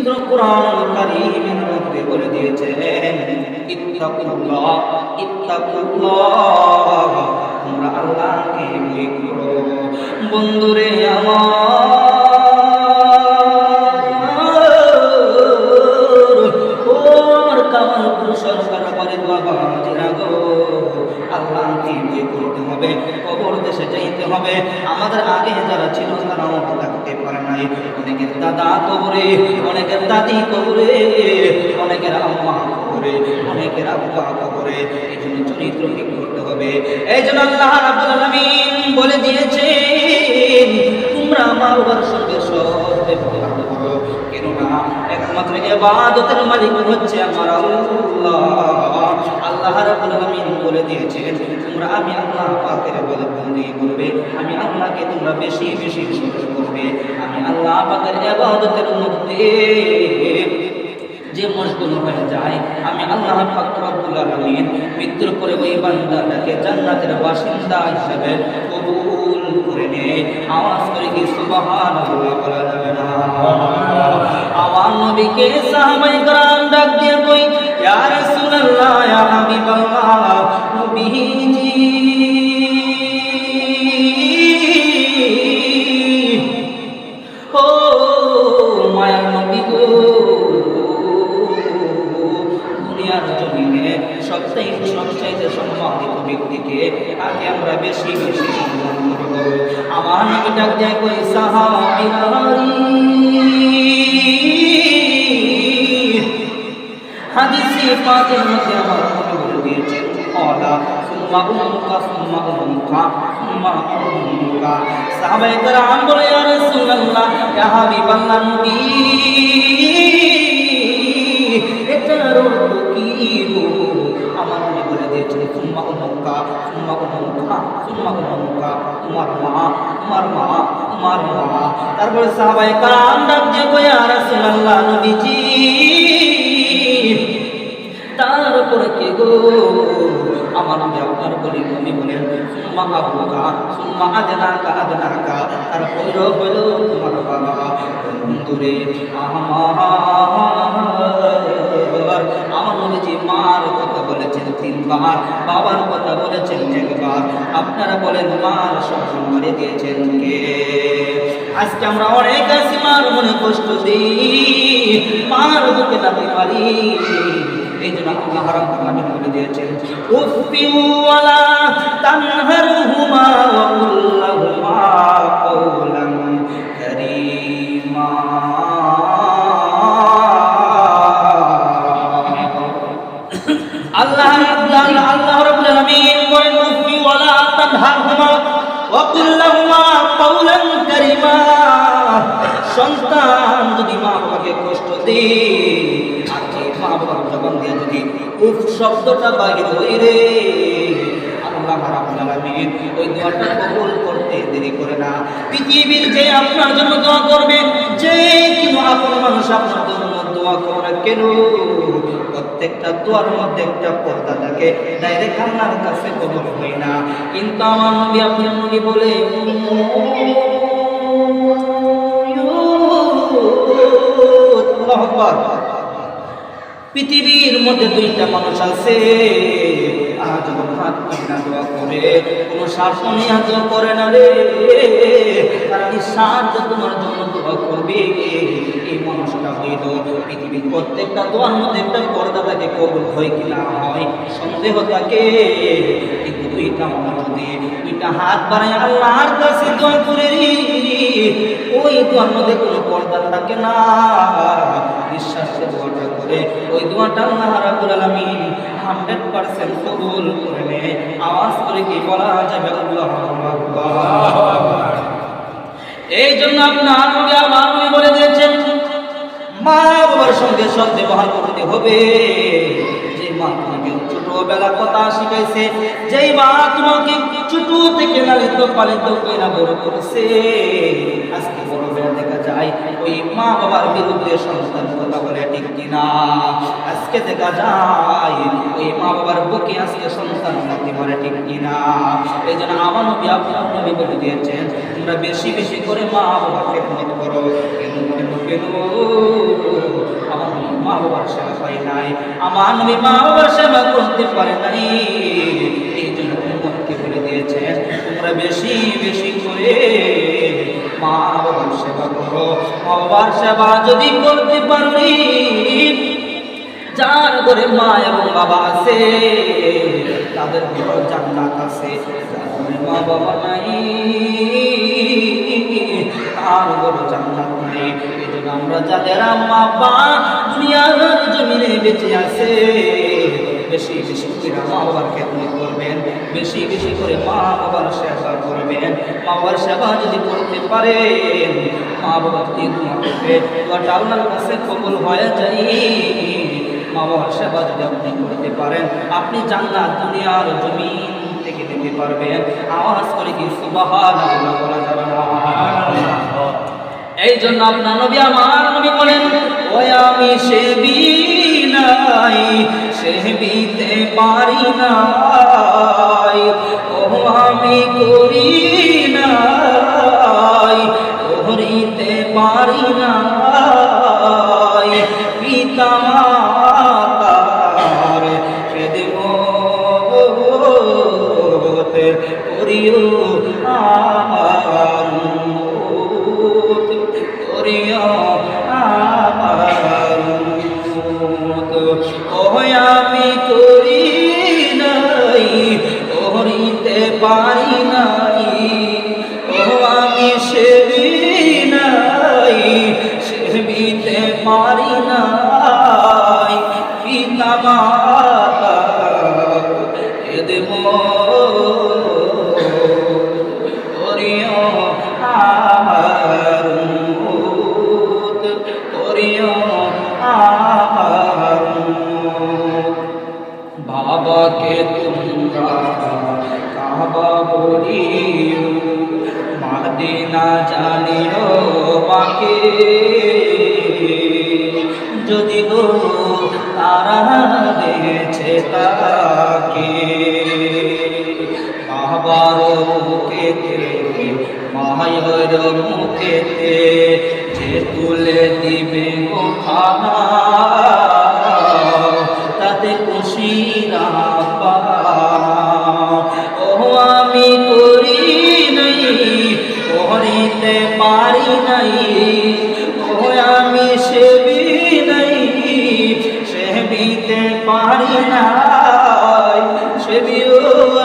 পবিত্র কোরআন কারীমের মধ্যে বলে দিয়েছেন ইত্তাকুল্লাহ ইত্তাকুল্লাহ তোমরা আল্লাহকে ভয় করো। বন্ধুরে আমার ওর কামাল সরকার বলেন বাবা জিরাগো আল্লাহকে ভয় করতে হবে, কবর দেশে যাইতে হবে। আমাদের আগে যারা ছিল তারাও থাকতে পারে নাই। অনেকের দাদা কবরে, অনেকের দাদি কবরে, অনেকের আম্মা কবরে, অনেকের আব্বা কবরে। এই জন্য চরিত্র ঠিক করতে হবে। এই জন্য আল্লাহ রাব্বুল আলামিন বলে দিয়েছেন, তোমরা আমার সঙ্গে সব একমাত্র ইবাদতের মালিক হচ্ছে আমার আল্লাহ। আল্লাহ আলামিন বলে তোমরা আমি আল্লাহ পাকের বন্দি করবে, আমি আল্লাহকে তোমরা বেশি বেশি করবে। আমি আল্লাহ পাকের ইবাদতের মধ্যে যে মশগুল হয়ে যায়, আমি আল্লাহ পাক রব্বুল আলামিন মৃত্যুর পরে ওই বান্দাটাকে জান্নাতের বাসিন্দা হিসেবে কবুল করে নেয় আওয়াজ করে কি সুবহান বলা যাবে না? আমার নবীকে সাহাবাই গ্রাম ডাক দিয়ে কই, ইয়া রাসূলুল্লাহ, ইয়া হাবিবাল্লাহ, নবীজি, ও মায়ার নবী গো, দুনিয়ার জমিনে সবচেয়ে সবচাইতে সম্মানিত ব্যক্তিকে আগে আমরা বেশি বেশি ডাক দেয় কই সাহাবীরারি হাদিসে পাকের মধ্যে আমার কবুল দিয়েছে কলা সুম্মা উম্মুকা সুম্মা উম্মুকা সুম্মা উম্মুকা সাহাবায়ে কেরাম বলে ইয়া রাসূলুল্লাহ ইয়া হাবিবাল্লাহ নবী মা তোমার মা, আমার মা। তারপরে সাহাবায়ে কেরাম ডাক দিয়ে কই ইয়া রাসূলুল্লাহ, নবীজি, তার উপরে কে গো? আমার ব্যবহার করি তুমি বলেন, সুম্মা আবুকা, সুম্মা আদনাকা আদনাকা। তার পৈর হইল তোমার বাবা। বন্ধুরে আমার আমার বলেছেন বাবার কথা বলেছেন একবার। আপনারা বলেন, মার সম্মান করে দিয়েছেন কে? আজকে আমরা অনেক আছি, মার মনে কষ্ট দিই। মার বুকে লাগতে পারি এই জন্য আল্লাহ রাব্বুল আলামিন বলে দিয়েছেন উফি ওয়ালা তানহারহুমা ওয়া কুল লাহুমা কওলান কারীমা। আল্লাহ আল্লাহ আল্লাহ রাব্বুল সন্তান যদি মা পৃথিবীর যে আপনার জন্য দোয়া করবে যে কোনো আপন মানুষ আপনার জন্য দোয়া করে কেন? প্রত্যেকটা দোয়ার মধ্যে একটা পর্দা থাকে। ডাইরেক্ট আল্লাহর কাছে কবুল হয় না। কিন্তু আমার নবী আপনার নবী বলে পৃথিবীর মধ্যে দুইটা মানুষ আছে আর যখন হাত দোয়া করে, কোনো শাসন দোয়া করে না রে। তারা নিঃশ্বাস তোমার জন্য দোয়া করবে। হইল পৃথিবীর প্রত্যেকটা দোয়ার মধ্যে একটা পর্দা থাকে কবুল হয় কি না হয়। সন্দেহ থাকে কিন্তু দুইটা দুইটা হাত বাড়ায় আল্লাহর কাছে দোয়া করে ওই দোয়ার মধ্যে কোনো পর্দা থাকে না। বিশ্বাসের দোয়াটা করে ওই দোয়াটা আল্লাহ রাব্বুল আলামিন 100% কবুল করে নেয়। আওয়াজ করে কি বলা যাবে? আল্লাহু এই জন্য আপনার বলে দিয়েছেন মা বাবার সঙ্গে সৎ ব্যবহার করতে হবে। যে মা তোমাকে ছোটবেলা কথা শিখাইছে, যেই মা তোমাকে ছোট থেকে লালিত পালিত কইরা বড় করেছে। আজকে বড় বেলা দেখা যায়, ওই মা বাবার বিরুদ্ধে সন্তান কথা বলে ঠিক কিনা? আজকে দেখা যায়, ওই মা বাবার বুকে আজকে সন্তান নাতি বলে ঠিক কিনা? এই জন্য আমার নবী আপনার নবী বলে দিয়েছেন, তোমরা বেশি বেশি করে মা বাবার খেদমত করো কেন কেন কেন পাই নাই আমার মা বাবার সেবা করতে পারে নাই। এই জন্য বলে দিয়েছেন তোমরা বেশি বেশি করে মা বাবার সেবা করো। মা বাবার সেবা যদি করতে পারি ঘরে মা এবং বাবা আছে। তাদের ঘর জান্নাত আছে। মা বাবা নাই। তার ঘর জান্নাত নাই। আমরা যাদের আম্মা বাবা দুনিয়ার জমিনে বেঁচে আছে, বেশি বেশি করে মা বাবার খেদমত করবেন, বেশি বেশি করে মা বাবার সেবা করবেন। মা বাবার সেবা যদি করতে পারেন, মা বাবার কি দোয়া করবে? কাছে কবুল হয়ে যায় মা বাবার সেবা যদি আপনি করতে পারেন আপনি জান্নাত দুনিয়ার জমিন থেকে দিতে পারবেন। আওয়াজ করে কি সুবহানাল্লাহ বলা যাবে না? এই জন্য আপনার নবী আমার নবী বলেন ওই আমি সে বাবাকে তোমরা কাবা বলিও মাদিনা জানিও মাকে যদি গো তারা দিয়েছে তাকে। বাবার মুখেতে মায়ের মুখেতে যে তুলে দিবে খানা পারি না সেদিও